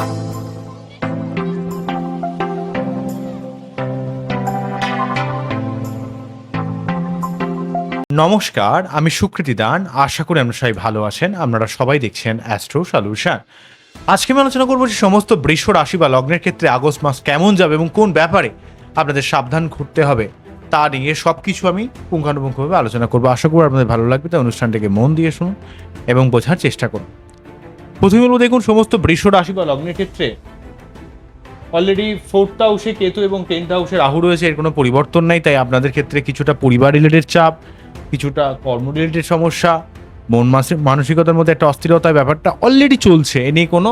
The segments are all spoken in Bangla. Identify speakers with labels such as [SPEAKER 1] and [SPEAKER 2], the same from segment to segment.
[SPEAKER 1] নমস্কার, আমি সুকৃতি দান। আশা করি আপনারা সবাই ভালো আছেন। আপনারা সবাই দেখছেন অ্যাস্ট্রো সলিউশন আজকে আমি আলোচনা করব যে সমস্ত বৃষ রাশি বা লগ্নের ক্ষেত্রে আগস্ট মাস কেমন যাবে এবং কোন ব্যাপারে আপনাদের সাবধান ঘুরতে হবে তা নিয়ে সব কিছু আমি পুঙ্খানুপুঙ্খভাবে আলোচনা করব। আশা করি আপনাদের ভালো লাগবে, তাই অনুষ্ঠানটাকে মন দিয়ে শুনুন এবং বোঝার চেষ্টা করুন। প্রথমে বলব, দেখুন, সমস্ত বৃষ রাশি বা লগ্নের ক্ষেত্রে অলরেডি ফোর্থ হাউসে কেতু এবং টেন্থ হাউসে রাহু রয়েছে, এর কোনো পরিবর্তন নাই। তাই আপনাদের ক্ষেত্রে কিছুটা পরিবার রিলেটেড চাপ, কিছুটা কর্ম রিলেটেড সমস্যা, মন মানসিকতার মধ্যে একটা অস্থিরতার ব্যাপারটা অলরেডি চলছে। এ নিয়ে কোনো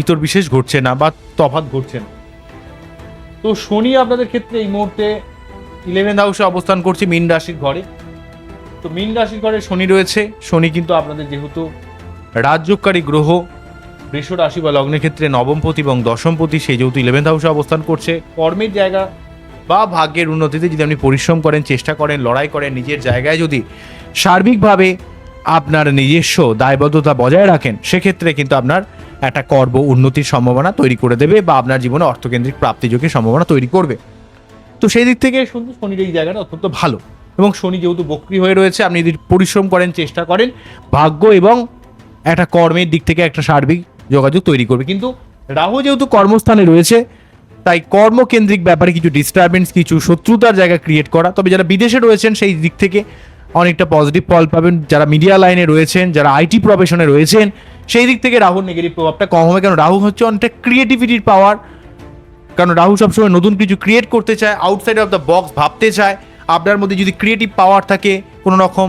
[SPEAKER 1] ইতর বিশেষ ঘটছে না বা তফাৎ ঘটছে না। তো শনি আপনাদের ক্ষেত্রে এই মুহূর্তে ইলেভেন্থ হাউসে অবস্থান করছে, মীন রাশির ঘরে। তো মীন রাশির ঘরে শনি রয়েছে। শনি কিন্তু আপনাদের যেহেতু রাজযোগকারী গ্রহ বৃষ রাশি বা লগ্নের ক্ষেত্রে নবমপতি এবং দশমপতি সেই যেহেতু ইলেভেন্থ হাউসে অবস্থান করছে, কর্মের জায়গা বা ভাগ্যের উন্নতিতে যদি আপনি পরিশ্রম করেন, চেষ্টা করেন, লড়াই করেন, নিজের জায়গায় যদি সার্বিকভাবে আপনার নিজস্ব দায়বদ্ধতা বজায় রাখেন, সেক্ষেত্রে কিন্তু আপনার একটা কর্ম উন্নতির সম্ভাবনা তৈরি করে দেবে বা আপনার জীবনে অর্থকেন্দ্রিক প্রাপ্তিযোগের সম্ভাবনা তৈরি করবে। তো সেই দিক থেকে শুধু শনির এই জায়গাটা অত্যন্ত ভালো এবং শনি যেহেতু বক্রি হয়ে রয়েছে, আপনি যদি পরিশ্রম করেন, চেষ্টা করেন, ভাগ্য এবং একটা কর্মের দিক থেকে একটা সার্বিক যোগাযোগ তৈরি করবে। কিন্তু রাহু যেহেতু কর্মস্থানে রয়েছে, তাই কর্মকেন্দ্রিক ব্যাপারে কিছু ডিস্টারবেন্স কিছু শত্রুতার জায়গা ক্রিয়েট করা। তবে যারা বিদেশে রয়েছেন, সেই দিক থেকে অনেকটা পজিটিভ ফল পাবেন। যারা মিডিয়া লাইনে রয়েছেন, যারা আইটি প্রফেশনে রয়েছেন, সেই দিক থেকে রাহুর নেগেটিভ প্রভাবটা কম হবে। কারণ রাহু হচ্ছে অনেকটা ক্রিয়েটিভিটির পাওয়ার কারণ রাহু সবসময় নতুন কিছু ক্রিয়েট করতে চায় আউটসাইড অফ দ্য বক্স ভাবতে চায়। আপনার মধ্যে যদি ক্রিয়েটিভ পাওয়ার থাকে, কোনো রকম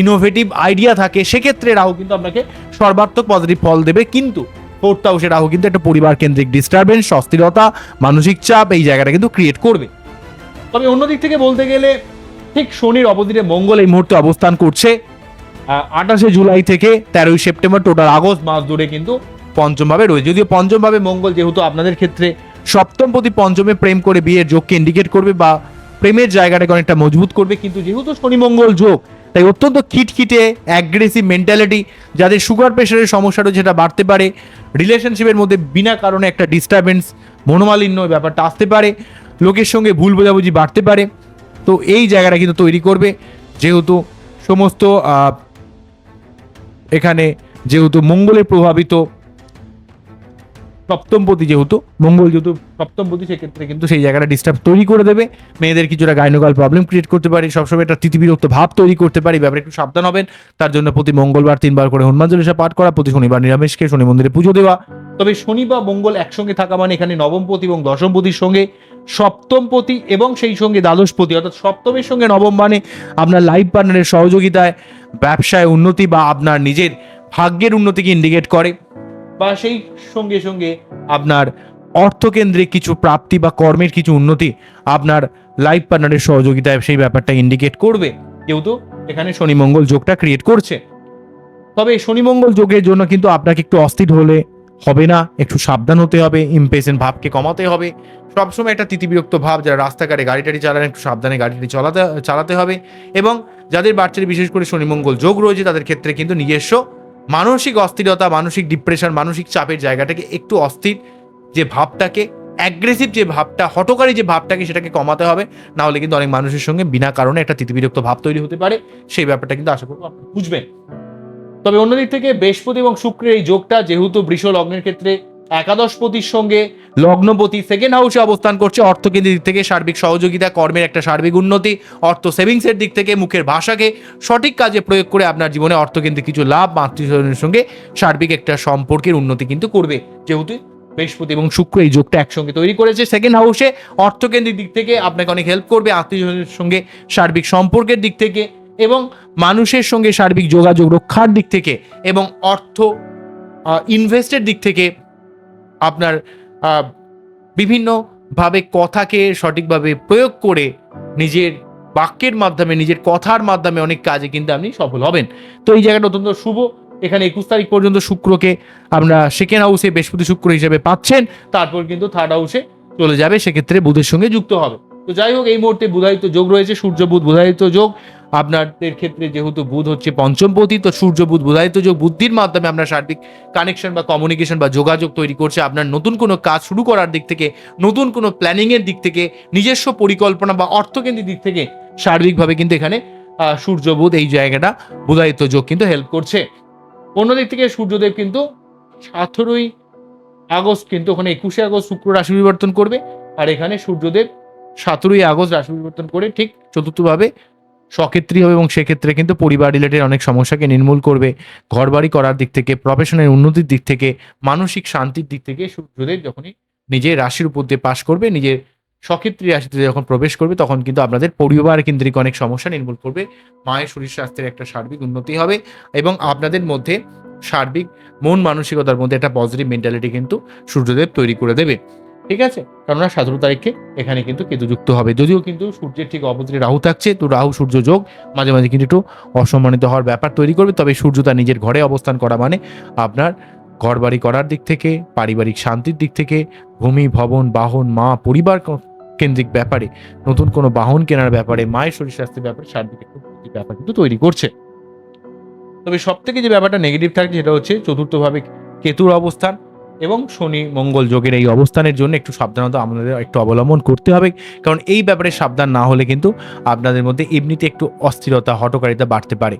[SPEAKER 1] ইনোভেটিভ আইডিয়া থাকে, সেক্ষেত্রে রাহু কিন্তু আপনাকে সর্বাত্মক পজিটিভ ফল দেবে। কিন্তু ফোর্থ হাউসে রাহু কিন্তু একটা পরিবার কেন্দ্রিক ডিস্টারবেন্স অস্থিরতা, মানসিক চাপ, এই জায়গাটা কিন্তু ক্রিয়েট করবে। তবে অন্যদিক থেকে বলতে গেলে, ঠিক শনির অবদিনে মঙ্গল এই মুহূর্তে অবস্থান করছে। আঠাশে জুলাই থেকে তেরোই সেপ্টেম্বর টোটাল আগস্ট মাস ধরে কিন্তু পঞ্চমভাবে রয়েছে। যদিও পঞ্চমভাবে মঙ্গল যেহেতু আপনাদের ক্ষেত্রে সপ্তম প্রতি পঞ্চমে প্রেম করে বিয়ের যোগকে ইন্ডিকেট করবে বা প্রেমের জায়গাটাকে অনেকটা মজবুত করবে, কিন্তু যেহেতু শনি মঙ্গল যোগ তাই অত্যন্ত খিটখিটে অ্যাগ্রেসিভ মেন্টালিটি যাদের সুগার প্রেশারের সমস্যা রয়েছে সেটা বাড়তে পারে। রিলেশনশিপের মধ্যে বিনা কারণে একটা ডিস্টারবেন্স মনোমালিন্য ব্যাপারটা আসতে পারে। লোকের সঙ্গে ভুল বোঝাবুঝি বাড়তে পারে। তো এই জায়গাটা কিন্তু তৈরি করবে। যেহেতু সমস্ত এখানে যেহেতু মঙ্গলের প্রভাবিত সপ্তমপতি যেহেতু, মঙ্গল যেহেতু সপ্তমপতি সেক্ষেত্রে কিন্তু সেই জায়গাটা ডিস্টার্ব তৈরি করে দেবে। মেয়েদের কিছুটা গাইনোকাল প্রবলেম ক্রিয়েট করতে পারে, সবসময় একটা তিতিবিরক্ত ভাব তৈরি করতে পারে ব্যাপারে একটু সাবধান হবেন। তার জন্য প্রতি মঙ্গলবার তিনবার করে হনুমান চল্লিশা পাঠ করা, প্রতি শনিবার নিরামিষকে শনি মন্দিরে পুজো দেওয়া। তবে শনি বা মঙ্গল একসঙ্গে থাকা মানে এখানে নবমপতি এবং দশমপতির সঙ্গে সপ্তমপতি এবং সেই সঙ্গে দ্বাদশপতি অর্থাৎ সপ্তমের সঙ্গে নবম মানে আপনার লাইফ পার্টনারের সহযোগিতায়, ব্যবসায় উন্নতি বা আপনার নিজের ভাগ্যের উন্নতিকে ইন্ডিকেট করে। বা সেই সঙ্গে সঙ্গে আপনার অর্থকেন্দ্রিক কিছু প্রাপ্তি বা কর্মের কিছু উন্নতি আপনার লাইফ পার্টনারের সহযোগিতায় সেই ব্যাপারটা ইন্ডিকেট করবে। যেহেতু এখানে শনি মঙ্গল যোগটা ক্রিয়েট করছে। তবে শনি মঙ্গল যোগের জন্য কিন্তু আপনাকে একটু অস্থির হলে হবে না, একটু সাবধান হতে হবে ইমপেশেন্ট ভাবকে কমাতে হবে। সবসময় একটা তিতিবিরক্ত ভাব, যারা রাস্তাঘাটে গাড়ি টাড়ি চালান, একটু সাবধানে গাড়িটি চালাতে চালাতে হবে। এবং যাদের বাচ্চাদের বিশেষ করে শনি মঙ্গল যোগ রয়েছে, তাদের ক্ষেত্রে কিন্তু নিজস্ব মানসিক অস্থিরতা, মানসিক ডিপ্রেশন মানসিক চাপের জায়গাটাকে একটু অস্থির যে ভাবটাকে অ্যাগ্রেসিভ যে ভাবটা হটকারী যে ভাবটাকে সেটাকে কমাতে হবে। না হলে কিন্তু অনেক মানুষের সঙ্গে বিনা কারণে একটা তিতিবিরক্ত ভাব তৈরি হতে পারে। সেই ব্যাপারটা কিন্তু আশা করব আপনি বুঝবেন। তবে অন্যদিক থেকে বৃহস্পতি এবং শুক্রের এই যোগটা, যেহেতু বৃষ লগ্নের ক্ষেত্রে একাদশপতির সঙ্গে লগ্নপতি সেকেন্ড হাউসে অবস্থান করছে। অর্থকেন্দ্রের দিক থেকে সার্বিক সহযোগিতা, কর্মের একটা সার্বিক উন্নতি, অর্থ সেভিংসের দিক থেকে মুখের ভাষাকে সঠিক কাজে প্রয়োগ করে আপনার জীবনে অর্থকেন্দ্রিক কিছু লাভ, মাতৃস্বজনের সঙ্গে সার্বিক একটা সম্পর্কের উন্নতি কিন্তু করবে। যেহেতু বৃহস্পতি এবং শুক্র এই যোগটা একসঙ্গে তৈরি করেছে সেকেন্ড হাউসে অর্থকেন্দ্রিক দিক থেকে আপনাকে অনেক হেল্প করবে, আত্মীয়স্বজনের সঙ্গে সার্বিক সম্পর্কের দিক থেকে এবং মানুষের সঙ্গে সার্বিক যোগাযোগ রক্ষার দিক থেকে এবং অর্থ ইনভেস্টের দিক থেকে আপনার বিভিন্নভাবে কথাকে সঠিকভাবে প্রয়োগ করে নিজের বাক্যের মাধ্যমে, নিজের কথার মাধ্যমে অনেক কাজে কিন্তু আপনি সফল হবেন। তো এই জায়গাটা অত্যন্ত শুভ। এখানে একুশ তারিখ পর্যন্ত শুক্রকে আমরা সেকেন্ড হাউসে বৃহস্পতি শুক্র হিসেবে পাচ্ছেন। তারপর কিন্তু থার্ড হাউসে চলে যাবে। সেক্ষেত্রে বুধের সঙ্গে যুক্ত হবে। তো যাই হোক, এই মুহূর্তে বুধায়িত যোগ রয়েছে, সূর্য বুধ বুধায়িত যোগ। আপনাদের ক্ষেত্রে যেহেতু বুধ হচ্ছে পঞ্চমপতি তো সূর্য বুধ বুধায়িত যোগ বুদ্ধির মাধ্যমে আপনার সার্বিক কানেকশন বা কমিউনিকেশন বা যোগাযোগ তৈরি করছে। আপনার নতুন কোনো কাজ শুরু করার দিক থেকে, নতুন কোনো প্ল্যানিংয়ের দিক থেকে, নিজস্ব পরিকল্পনা বা অর্থকেন্দ্রিক দিক থেকে সার্বিকভাবে কিন্তু এখানে সূর্য বুধ এই জায়গাটা বুধায়িত যোগ কিন্তু হেল্প করছে। অন্যদিক থেকে সূর্যদেব কিন্তু সতেরোই আগস্ট, কিন্তু ওখানে একুশে আগস্ট শুক্র রাশি পরিবর্তন করবে। আর এখানে সূর্যদেব সতেরোই আগস্ট রাশি পরিবর্তন করে ঠিক চতুর্থভাবে সক্ষেত্রী হবে এবং সেক্ষেত্রে কিন্তু পরিবার রিলেটেড অনেক সমস্যাকে নির্মূল করবে। ঘরবাড়ি করার দিক থেকে প্রফেশনের উন্নতির দিক থেকে, মানসিক শান্তির দিক থেকে সূর্যদেব যখনই নিজের রাশির উপর দিয়ে পাশ করবে, নিজের সক্ষেত্রী রাশিতে যখন প্রবেশ করবে তখন কিন্তু আপনাদের পরিবার কেন্দ্রিক অনেক সমস্যা নির্মূল করবে। মায়ের শরীর স্বাস্থ্যের একটা সার্বিক উন্নতি হবে এবং আপনাদের মধ্যে সার্বিক মন মানসিকতার মধ্যে একটা পজিটিভ মেন্টালিটি কিন্তু সূর্যদেব তৈরি করে দেবে। ঠিক আছে? কেননা সতেরো তারিখে এখানে কিন্তু কেতুযুক্ত হবে। যদিও কিন্তু সূর্যের ঠিক অপোজিটে রাহু থাকছে, তো রাহু সূর্য যোগ মাঝে মাঝে কিন্তু একটু অসম্মানিত হওয়ার ব্যাপার তৈরি করবে। তবে সূর্য তার নিজের ঘরে অবস্থান করা মানে আপনার ঘর বাড়ি করার দিক থেকে, পারিবারিক শান্তির দিক থেকে, ভূমি, ভবন, বাহন, মা, পরিবার কেন্দ্রিক ব্যাপারে, নতুন কোনো বাহন কেনার ব্যাপারে, মায়ের শরীর স্বাস্থ্যের ব্যাপারে সার্বিক একটু ব্যাপার কিন্তু তৈরি করছে। তবে সব থেকে যে ব্যাপারটা নেগেটিভ থাকছে সেটা হচ্ছে চতুর্থভাবে কেতুর অবস্থান। এবং শনি মঙ্গল যোগের এই অবস্থানের জন্য একটু সাবধানতা আমাদের একটু অবলম্বন করতে হবে। কারণ এই ব্যাপারে সাবধান না হলে কিন্তু আপনাদের মধ্যে এমনিতে একটু অস্থিরতা হটকারিতা বাড়তে পারে।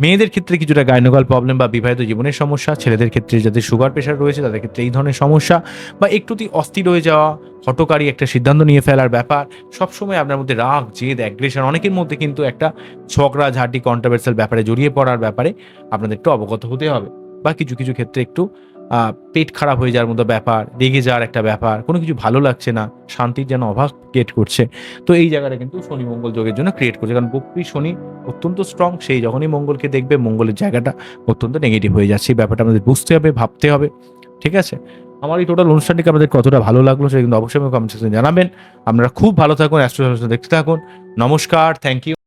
[SPEAKER 1] মেয়েদের ক্ষেত্রে কিছুটা গাইনোকাল প্রবলেম বা বিবাহিত জীবনের সমস্যা, ছেলেদের ক্ষেত্রে যাদের সুগার প্রেশার রয়েছে তাদের ক্ষেত্রে এই ধরনের সমস্যা বা একটুতি অস্থির হয়ে যাওয়া হটকারী একটা সিদ্ধান্ত নিয়ে ফেলার ব্যাপার, সবসময় আপনার মধ্যে রাগ, জেদ অ্যাগ্রেশন অনেকের মধ্যে কিন্তু একটা ঝগড়া, ঝাঁটি কন্ট্রাভার্সাল ব্যাপারে জড়িয়ে পড়ার ব্যাপারে আপনাদের একটু অবগত হতে হবে। বা কিছু কিছু ক্ষেত্রে একটু পেট খারাপ হয়ে যাওয়ার মতো ব্যাপার, রেগে যাওয়ার একটা ব্যাপার, কোনো কিছু ভালো লাগছে না, শান্তির যেন অভাব ক্রিয়েট করছে। তো এই জায়গাটা কিন্তু শনি মঙ্গল যোগের জন্য ক্রিয়েট করছে। কারণ বক্রী শনি অত্যন্ত স্ট্রং সেই যখনই মঙ্গলকে দেখবে, মঙ্গলের জায়গাটা অত্যন্ত নেগেটিভ হয়ে যাচ্ছে। এই ব্যাপারটা আমাদের বুঝতে হবে, ভাবতে হবে, ঠিক আছে? আমার এই টোটাল অনুষ্ঠানটিকে আপনাদের কতটা ভালো লাগল, সেটা কিন্তু অবশ্যই কমেন্ট সেকশনে জানাবেন। আপনারা খুব ভালো থাকুন অ্যাস্ট্রো দেখতে থাকুন। নমস্কার থ্যাংক ইউ